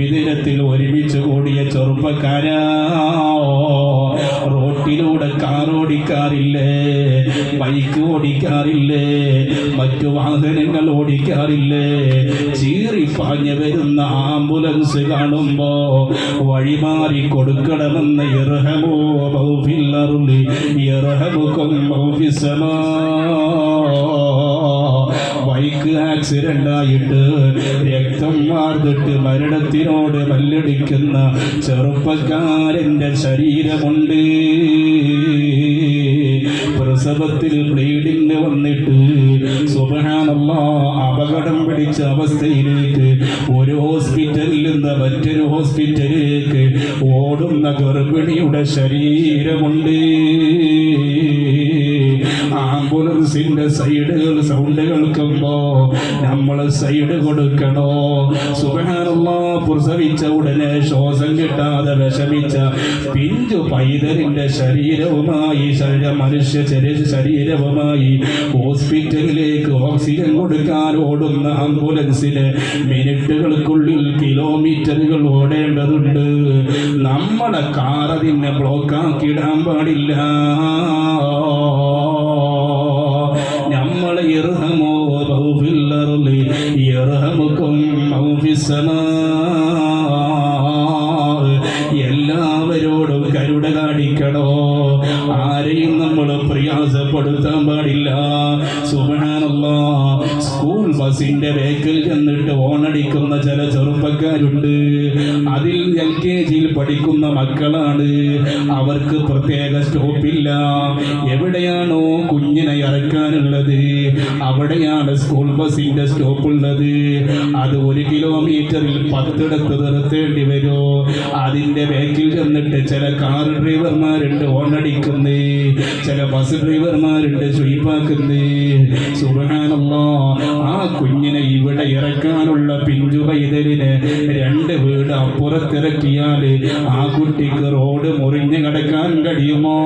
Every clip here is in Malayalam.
വിദിനത്തിൽ ഒരുമിച്ച് കൂടിയ ചെറുപ്പക്കാരോ. റോട്ടിലൂടെ കാർ ഓടിക്കാറില്ലേ ബൈക്ക് ഓടിക്കാറില്ലേ? മറ്റു വാഹനങ്ങൾ ഓടിക്കാറില്ലേ? ചീറിപ്പാഞ്ഞ് വരുന്ന ആംബുലൻസ് കാണുമ്പോ വഴിമാറി കൊടുക്കണമെന്ന് ഇറഹമോ ഇറഹമുഖം ബൗഫിസമാ ബൈക്ക് ആക്സിഡന്റ് ആയിട്ട് രക്തം വാർന്നിട്ട് മരണത്തിനോട് മല്ലടിക്കുന്ന ചെറുപ്പക്കാരന്റെ ശരീരമുണ്ട്. പ്രസവത്തിൽ ബ്ലീഡിങ് വന്നിട്ട് സുബഹാനല്ല അപകടം പിടിച്ച അവസ്ഥയിലേക്ക് ഒരു ഹോസ്പിറ്റലിൽ നിന്ന് മറ്റൊരു ഹോസ്പിറ്റലിലേക്ക് ഓടുന്ന ഗർഭിണിയുടെ ശരീരമുണ്ട്. ആംബുലൻസിന്റെ സൈഡുകൾ സൗണ്ട് കേൾക്കുമ്പോ നമ്മൾ സൈഡ് കൊടുക്കണോ? സുഖാനുള്ള പ്രസവിച്ച ഉടനെ ശ്വാസം കിട്ടാതെ വിഷമിച്ച പിഞ്ചു പൈതലിന്റെ ശരീരവുമായി ശരീര മനുഷ്യ ശരീര ശരീരവുമായി ഹോസ്പിറ്റലിലേക്ക് ഓക്സിജൻ കൊടുക്കാൻ ഓടുന്ന ആംബുലൻസിന് മിനിറ്റുകൾക്കുള്ളിൽ കിലോമീറ്ററുകൾ ഓടേണ്ടതുണ്ട്. നമ്മളെ കാറതിനെ ബ്ലോക്കാക്കിടാൻ പാടില്ല. ബൗഫിസ്സമാ എല്ലാവരോടും കരുട കാണിക്കണോ? ആരെയും നമ്മൾ പ്രയാസപ്പെടുത്താൻ പാടില്ല. സുബഹാനല്ലാ. സ്കൂൾ ബസിന്റെ ബേക്കിൽ ചെന്നിട്ട് ഓണടിക്കുന്ന ചില ചെറുപ്പക്കാരുണ്ട്. അതിൽ എൽ കെ ജിയിൽ പഠിക്കുന്ന മക്കളാണ്. അവർക്ക് പ്രത്യേക സ്റ്റോപ്പില്ല. എവിടെയാണോ കുഞ്ഞിനെ ഇറക്കാനുള്ളത് അവിടെയാണ് സ്കൂൾ ബസിന്റെ സ്റ്റോപ്പ് ഉള്ളത് അത് ഒരു കിലോമീറ്ററിൽ പത്തിടത്ത് നിർത്തേണ്ടി വരുമോ അതിന്റെ ബേക്കിൽ ചെന്നിട്ട് ചില കാർ ഡ്രൈവർമാരുണ്ട് ഓണടിക്കുന്നേ. ചില ബസ് ഡ്രൈവർമാരുണ്ട് സ്വീപ്പാക്കുന്നേ സുബഹാനല്ലോ. ആ കുഞ്ഞിനെ ഇവിടെ ഇറക്കാനുള്ള പിഞ്ചു പൈതലിന് രണ്ട് വീട് അപ്പുറത്തിറക്കിയാൽ ആ കുട്ടിക്ക് റോഡ് മുറിഞ്ഞു കിടക്കാൻ കഴിയുമോ?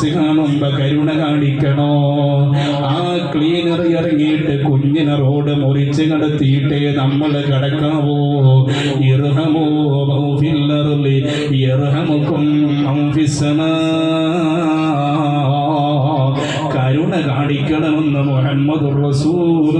കാണുമ്പോ കരുണ കാണിക്കണോ? ആ ക്ലീനർ ഇറങ്ങിയിട്ട് കുഞ്ഞിനെ റോഡ് മുറിച്ച് നടത്തിയിട്ടേ നമ്മൾ കടക്കാവോ. ഇർഹമുക്കും ഔഫിസ്സമാ കരുണ കാണിക്കണമെന്ന് മുഹമ്മദ് റസൂൽ